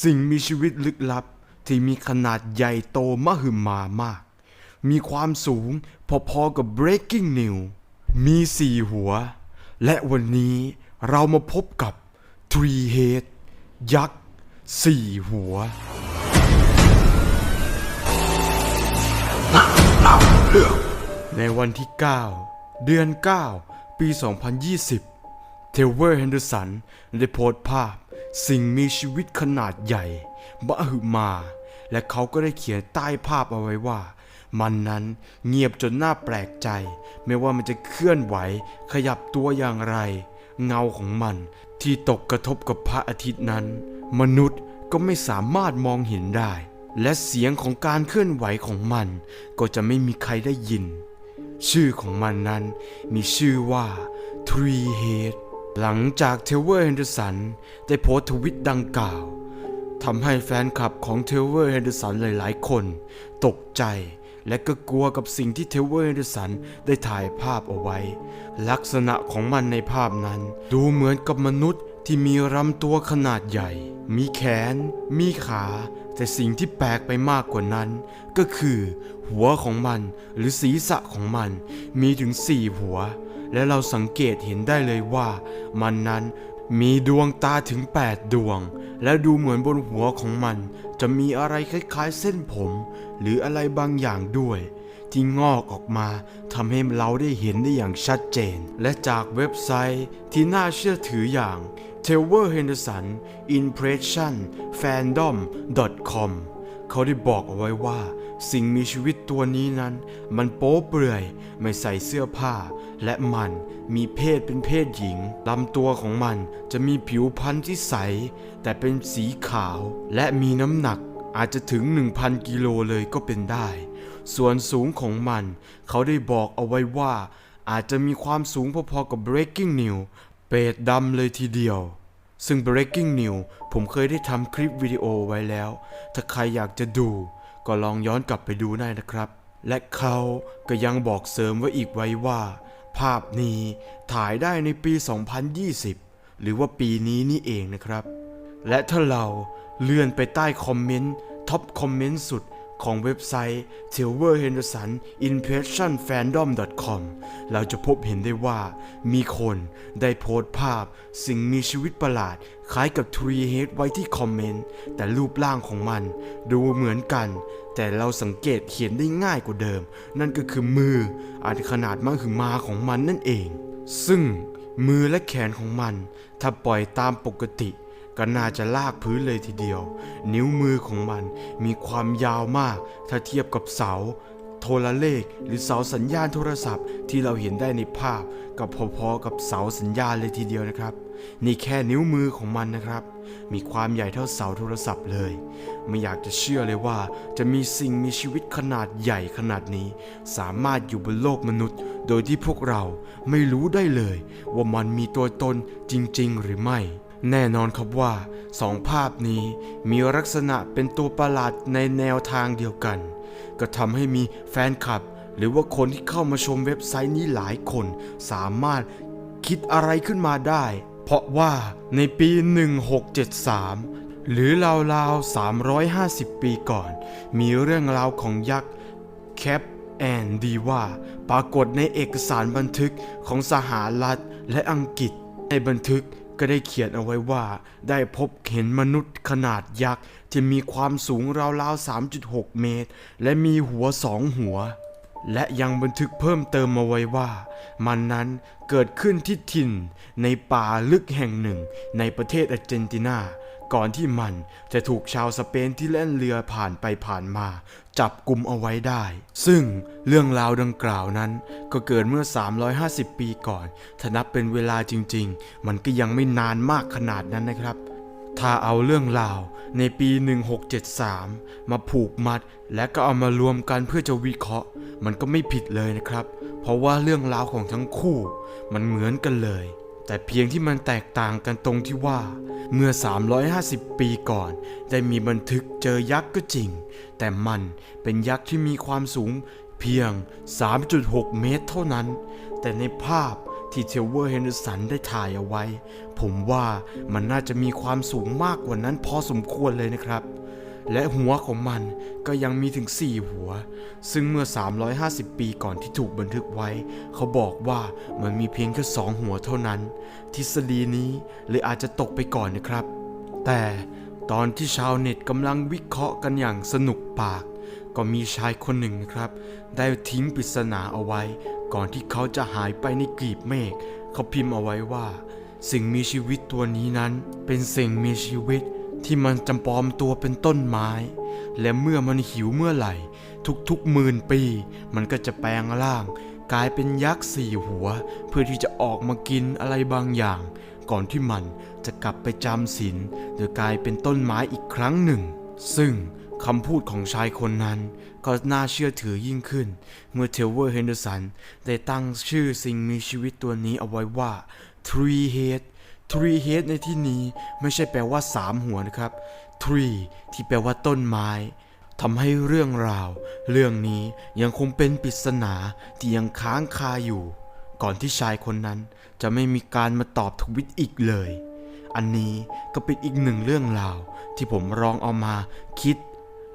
สิ่งมีชีวิตลึกลับที่มีขนาดใหญ่โตมหึมามาก มีความสูงพอๆกับ breaking news มีสี่หัว และวันนี้เรามาพบกับ three head ยักษ์สี่หัว ในวันที่ 9 เดือน 9 ปี 2020 เทเวอร์เฮนเดอร์สันได้โพสต์ภาพ สิ่งมีชีวิตขนาดใหญ่มหึมา และเขาก็ได้เขียนใต้ภาพเอาไว้ว่า มันนั้นเงียบจนน่าแปลกใจ ไม่ว่ามันจะเคลื่อนไหว ขยับตัวอย่างไร เงาของมันที่ตกกระทบกับพระอาทิตย์นั้น มนุษย์ก็ไม่สามารถมองเห็นได้ และเสียงของการเคลื่อนไหวของมัน ก็จะไม่มีใครได้ยิน ชื่อของมันนั้นมีชื่อว่า Three Head หลังจากเทเวอร์เฮนเดอร์สันได้โพสต์ทวิตดังกล่าวทำให้แฟนคลับของเทเวอร์เฮนเดอร์สันหลายๆ คน ตกใจและก็กลัวกับสิ่งที่เทเวอร์เฮนเดอร์สันได้ถ่ายภาพเอาไว้ ลักษณะของมันในภาพนั้น ดูเหมือนกับมนุษย์ที่มีลำตัวขนาดใหญ่ มีแขน มีขา แต่สิ่งที่แปลกไปมากกว่านั้น ก็คือ หัวของมันหรือศีรษะของมัน มีถึงสี่หัว และเราสังเกตเห็นได้เลยว่า มันนั้นมีดวงตาถึง 8 ดวง และดูเหมือนบนหัวของมัน จะมีอะไรคล้ายๆ เส้นผม หรืออะไรบางอย่างด้วย ที่งอกออกมาทำให้เราได้เห็นได้อย่างชัดเจน และจากเว็บไซต์ที่น่าเชื่อถืออย่าง t e w e r Henderson Impression Fandom com เขาได้บอกเอาไว้ว่า สิ่งมีชีวิตตัวนี้นั้น มันโป๊เปลื่อย ไม่ใส่เสื้อผ้า และมันมีเพศเป็นเพศหญิงลำตัวของมันจะมีผิวพรรณที่ใส แต่เป็นสีขาวและมีน้ำหนักอาจจะถึง 1,000 กิโลเลยก็เป็นได้ ส่วนสูงของมัน เขาได้บอกเอาไว้ว่า อาจจะมีความสูงพอๆกับ Breaking News เป็ดดำเลยทีเดียว ซึ่ง Breaking News ผมเคยได้ทำคลิปวิดีโอไว้แล้ว ถ้าใครอยากจะดูก็ลองย้อนกลับไปดูได้นะครับ และเขาก็ยังบอกเสริมไว้อีกไว้ว่า ภาพนี้ถ่ายได้ในปี 2020 หรือว่าปีนี้นี่เองนะครับ และถ้าเราเลื่อนไปใต้คอมเมนต์ท็อปคอมเมนต์สุด ของเว็บไซต์ t i l v e r Henderson Impression Fandom com เราจะพบเห็นได้ว่า มีคนได้โพสต์ภาพสิ่งมีชีวิตประหลาด คล้ายกับ Tree Head ไว้ที่คอมเมนต์ แต่รูปร่างของมันดูเหมือนกัน แต่เราสังเกตเขียนได้ง่ายกว่าเดิม นั่นก็คือมืออันขนาดมหึมาของมันนั่นเอง ซึ่งมือและแขนของมัน ถ้าปล่อยตามปกติ ก็น่าจะลากพื้นเลยทีเดียว นิ้วมือของมันมีความยาวมากถ้าเทียบกับเสา โทรเลขหรือเสาสัญญาณโทรศัพท์ที่เราเห็นได้ในภาพกับพอๆกับเสาสัญญาณเลยทีเดียวนะครับ นี่แค่นิ้วมือของมันนะครับ มีความใหญ่เท่าเสาโทรศัพท์เลย ไม่อยากจะเชื่อเลยว่า จะมีสิ่งมีชีวิตขนาดใหญ่ขนาดนี้ สามารถอยู่บนโลกมนุษย์ โดยที่พวกเราไม่รู้ได้เลย ว่ามันมีตัวตนจริง ๆ หรือไม่ แน่นอนครับว่าสองภาพนี้มีลักษณะเป็นตัวประหลาดในแนวทางเดียวกัน ก็ทำให้มีแฟนคลับ หรือว่าคนที่เข้ามาชมเว็บไซต์นี้หลายคน สามารถคิดอะไรขึ้นมาได้ เพราะว่าในปี 1673 หรือราวๆ 350 ปีก่อน มีเรื่องราวของยักษ์แคปแอนดีว่าปรากฏในเอกสารบันทึกของสหรัฐและอังกฤษในบันทึก ก็ได้เขียนเอาไว้ว่า ได้พบเห็นมนุษย์ขนาดยักษ์ที่มีความสูงราวๆ 3.6 เมตร และมีหัวสองหัว และยังบันทึกเพิ่มเติมมาไว้ว่า มันนั้นเกิดขึ้นที่ถิ่นในป่าลึกแห่งหนึ่งในประเทศอาร์เจนตินา ก่อนที่มันจะถูกชาวสเปนที่เล่นเรือผ่านไปผ่านมา จับกลุ่มเอาไว้ได้ ซึ่งเรื่องราวดังกล่าวนั้น ก็เกิดเมื่อ 350 ปีก่อนถ้านับเป็นเวลาจริง ๆ มันก็ยังไม่นานมากขนาดนั้นนะครับ ถ้าเอาเรื่องราวในปี 1673 มาผูกมัด และก็เอามารวมกันเพื่อจะวิเคราะห์ มันก็ไม่ผิดเลยนะครับ เพราะว่าเรื่องราวของทั้งคู่ มันเหมือนกันเลย แต่เพียงที่มันแตกต่างกันตรงที่ว่า เมื่อ 350 ปีก่อน ได้มีบันทึกเจอยักษ์ก็จริง แต่มันเป็นยักษ์ที่มีความสูงเพียง 3.6 เมตรเท่านั้น แต่ในภาพที่เทเวอร์เฮนดสันได้ถ่ายเอาไว้ ผมว่ามันน่าจะมีความสูงมากกว่านั้นพอสมควรเลยนะครับ และหัวของมันก็ยังมีถึง 4 หัว ซึ่งเมื่อ 350 ปีก่อนที่ถูกบันทึกไว้ เขาบอกว่ามันมีเพียงแค่สองหัวเท่านั้น ทฤษฎีนี้เลยอาจจะตกไปก่อนนะครับ แต่ตอนที่ชาวเน็ตกำลังวิเคราะห์กันอย่างสนุกปาก ก็มีชายคนหนึ่งนะครับ ได้ทิ้งปริศนาเอาไว้ ก่อนที่เขาจะหายไปในกลีบเมฆเขาพิมพ์เอาไว้ว่า สิ่งมีชีวิตตัวนี้นั้น เป็นสิ่งมีชีวิต ที่มันจำปลอมตัวเป็นต้นไม้ และเมื่อมันหิวเมื่อไหร่ ทุกๆหมื่นปี มันก็จะแปลงร่าง กลายเป็นยักษ์สี่หัว เพื่อที่จะออกมากินอะไรบางอย่าง ก่อนที่มันจะกลับไปจำศีลโดยกลายเป็นต้นไม้อีกครั้งหนึ่ง ซึ่งคำพูดของชายคนนั้น ก็น่าเชื่อถือยิ่งขึ้น เมื่อเทเวอร์เฮนเดอร์สันได้ตั้งชื่อสิ่งมีชีวิตตัวนี้เอาไว้ว่า Three Head Three Head ในที่นี้ไม่ใช่แปลว่าสามหัวนะครับ Tree ที่แปลว่าต้นไม้ทำให้เรื่องราว เรื่องนี้ยังคงเป็นปริศนาที่ยังค้างคาอยู่ ก่อนที่ชายคนนั้นจะไม่มีการมาตอบทวิตอีกเลย อันนี้ก็เป็นอีกหนึ่งเรื่องราว ที่ผมลองเอามาคิด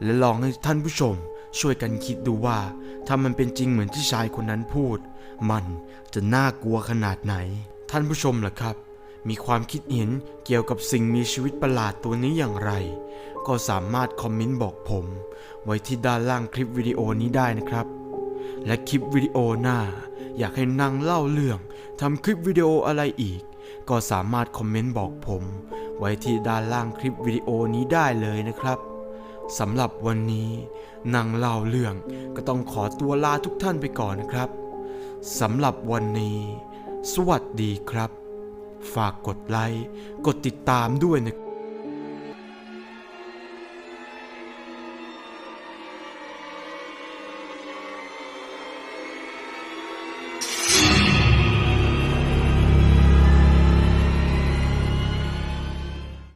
และลองให้ท่านผู้ชม ช่วยกันคิดดูว่า ถ้ามันเป็นจริงเหมือนที่ชายคนนั้นพูด มันจะน่ากลัวขนาดไหน ท่านผู้ชมล่ะครับ มีความคิดเห็นเกี่ยวกับสิ่งมีชีวิตประหลาดตัวนี้อย่างไร ก็สามารถคอมเมนต์บอกผม ไว้ที่ด้านล่างคลิปวิดีโอนี้ได้นะครับ และคลิปวิดีโอหน้า อยากให้นั่งเล่าเรื่องทำคลิปวิดีโออะไรอีก ก็สามารถคอมเมนต์บอกผม ไว้ที่ด้านล่างคลิปวิดีโอนี้ได้เลยนะครับสำหรับวันนี้นั่งเล่าเรื่องก็ต้องขอตัวลาทุกท่านไปก่อนนะครับสำหรับวันนี้ สวัสดีครับ ฝากกดไลค์ กดติดตามด้วยนะครับ